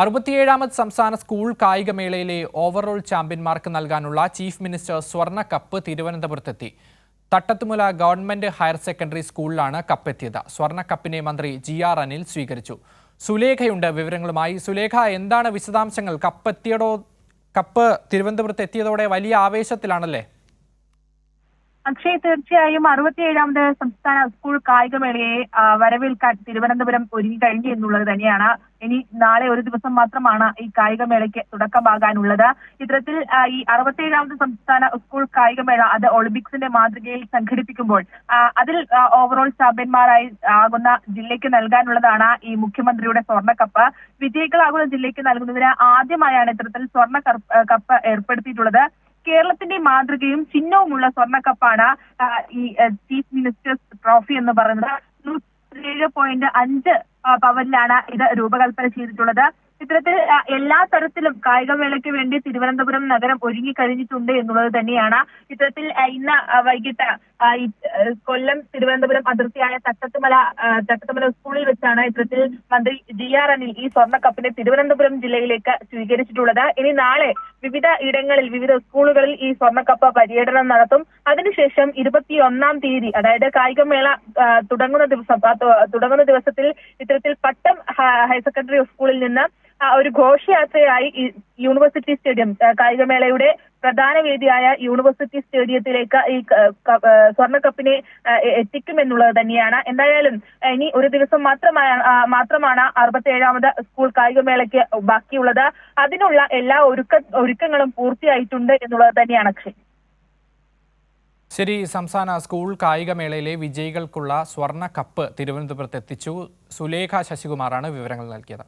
അറുപത്തിയേഴാമത് സംസ്ഥാന school കായികമേളയിലെ overall ചാമ്പ്യന്മാർക്ക് നൽകാനുള്ള ചീഫ് മിനിസ്റ്റർ സ്വർണ കപ്പ് തിരുവനന്തപുരത്തെത്തി. തട്ടത്തുമുല ഗവൺമെന്റ് ഹയർ സെക്കൻഡറി സ്കൂളിലാണ് കപ്പെത്തിയത്. സ്വർണ കപ്പിനെ മന്ത്രി ജി ആർ അനിൽ സ്വീകരിച്ചു. സുലേഖയുണ്ട് വിവരങ്ങളുമായി. സുലേഖ എന്താണ് വിശദാംശങ്ങൾ? കപ്പ് എത്തിയതോ കപ്പ് തിരുവനന്തപുരത്ത് എത്തിയതോടെ വലിയ ആവേശത്തിലാണല്ലേ? അക്ഷയ് തീർച്ചയായും അറുപത്തിയേഴാമത് സംസ്ഥാന സ്കൂൾ കായികമേളയെ വരവേൽക്കാൻ തിരുവനന്തപുരം ഒരുങ്ങി കഴിഞ്ഞു എന്നുള്ളത് തന്നെയാണ്. ഇനി നാളെ ഒരു ദിവസം മാത്രമാണ് ഈ കായികമേളയ്ക്ക് തുടക്കമാകാനുള്ളത്. ഇത്തരത്തിൽ ഈ അറുപത്തിയേഴാമത് സംസ്ഥാന സ്കൂൾ കായികമേള അത് ഒളിമ്പിക്സിന്റെ മാതൃകയിൽ സംഘടിപ്പിക്കുമ്പോൾ അതിൽ ഓവറോൾ ചാമ്പ്യന്മാരായി ആകുന്ന ജില്ലയ്ക്ക് നൽകാനുള്ളതാണ് ഈ മുഖ്യമന്ത്രിയുടെ സ്വർണക്കപ്പ് വിജയികളാകുന്ന ജില്ലയ്ക്ക് നൽകുന്നതിന് ആദ്യമായാണ് ഇത്തരത്തിൽ സ്വർണ കപ്പ് ഏർപ്പെടുത്തിയിട്ടുള്ളത്. കേരളത്തിന്റെ മാതൃകയും ചിഹ്നവുമുള്ള സ്വർണക്കപ്പാണ് ഈ ചീഫ് മിനിസ്റ്റേഴ്സ് ട്രോഫി എന്ന് പറയുന്നത്. ഏഴ് പോയിന്റ് അഞ്ച് പവനിലാണ് ഇത് രൂപകൽപ്പന ചെയ്തിട്ടുള്ളത്. ഇത്തരത്തിൽ എല്ലാ തരത്തിലും കായികമേളയ്ക്ക് വേണ്ടി തിരുവനന്തപുരം നഗരം ഒരുങ്ങിക്കഴിഞ്ഞിട്ടുണ്ട് എന്നുള്ളത് തന്നെയാണ്. ഇത്തരത്തിൽ ഇന്ന് വൈകിട്ട് കൊല്ലം തിരുവനന്തപുരം അതിർത്തിയായ തട്ടത്തുമല തട്ടത്തുമല സ്കൂളിൽ വെച്ചാണ് ഇത്തരത്തിൽ മന്ത്രി ജി ആർ അനിൽ ഈ സ്വർണക്കപ്പിനെ തിരുവനന്തപുരം ജില്ലയിലേക്ക് സ്വീകരിച്ചിട്ടുള്ളത്. ഇനി നാളെ വിവിധ ഇടങ്ങളിൽ വിവിധ സ്കൂളുകളിൽ ഈ സ്വർണക്കപ്പ് പര്യടനം നടത്തും. അതിനുശേഷം ഇരുപത്തിയൊന്നാം തീയതി അതായത് കായികമേള തുടങ്ങുന്ന ദിവസം തുടങ്ങുന്ന ദിവസത്തിൽ ഇത്തരത്തിൽ പട്ടം ഹയർ സെക്കൻഡറി സ്കൂളിൽ നിന്ന് ഒരു ഘോഷയാത്രയായി യൂണിവേഴ്സിറ്റി സ്റ്റേഡിയം കായികമേളയുടെ പ്രധാന വേദിയായ യൂണിവേഴ്സിറ്റി സ്റ്റേഡിയത്തിലേക്ക് ഈ ക- കപ്പിനെ എത്തിക്കുമെന്നുള്ളത് തന്നെയാണ്. എന്തായാലും ഇനി ഒരു ദിവസം മാത്രമാണ് മാത്രമാണ് മാത്രമാണ് അറുപത്തിയേഴാമത് സ്കൂൾ കായികമേളയ്ക്ക് ബാക്കിയുള്ളത്. അതിനുള്ള എല്ലാ ഒരുക്ക ഒരുക്കങ്ങളും പൂർത്തിയായിട്ടുണ്ട് എന്നുള്ളത് തന്നെയാണ് അക്ഷയ്. ശരി സംസ്ഥാന സ്കൂൾ കായികമേളയിലെ വിജയികൾക്കുള്ള സ്വർണ കപ്പ് തിരുവനന്തപുരത്ത് എത്തിച്ചു. സുലേഖ ശശികുമാറാണ് വിവരങ്ങൾ നൽകിയത്.